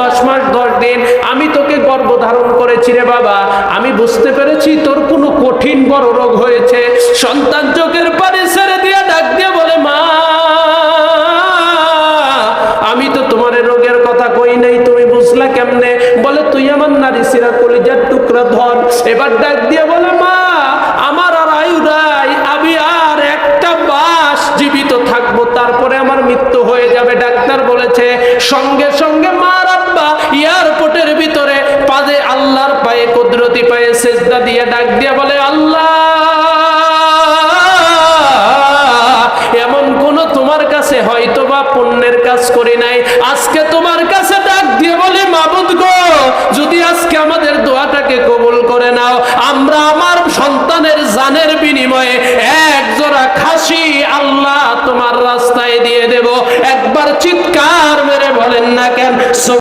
দশ মাস, দশ দিন আমি তোকে গর্ভ ধারণ করেছি রে বাবা। আমি বুঝতে পেরেছি তোর কোনো কঠিন বড় রোগ হয়েছে। সন্তান চোখের ছেড়ে দিয়ে ডাক দিয়ে বলে, মা, আমি তো তোমার রোগের কথা কই নাই, তুমি বুঝলা কেমনে? বলে, তুই আমার নারী সিরা কলিজার টুকরা এবার ডাক দিয়ে বলে, মা, আমার আর আয়ু নাই, আমি আর একটা বাস জীবিত থাকব, তারপরে আমার মৃত্যু হয়ে যাবে। ডাক্তার বলেছে, সঙ্গে সঙ্গে মার পায়ে সেজদা দিয়ে ডাক দিয়ে বলে, আল্লাহ, এমন কোন তোমার কাছে হয়তো বা পুণ্যের কাজ করি নাই। আজকে তোমার কাছে ডাক দিয়ে বলে, মাবুদ গো, যদি আজকে আমাদের দোয়াটাকে কবুল করে নাও, আমরা আমার সন্তানের জানের বিনিময়ে এক জোড়া খাসি আল্লাহ তোমার রাস্তায় দিয়ে দেব। একবার চিৎকার মেরে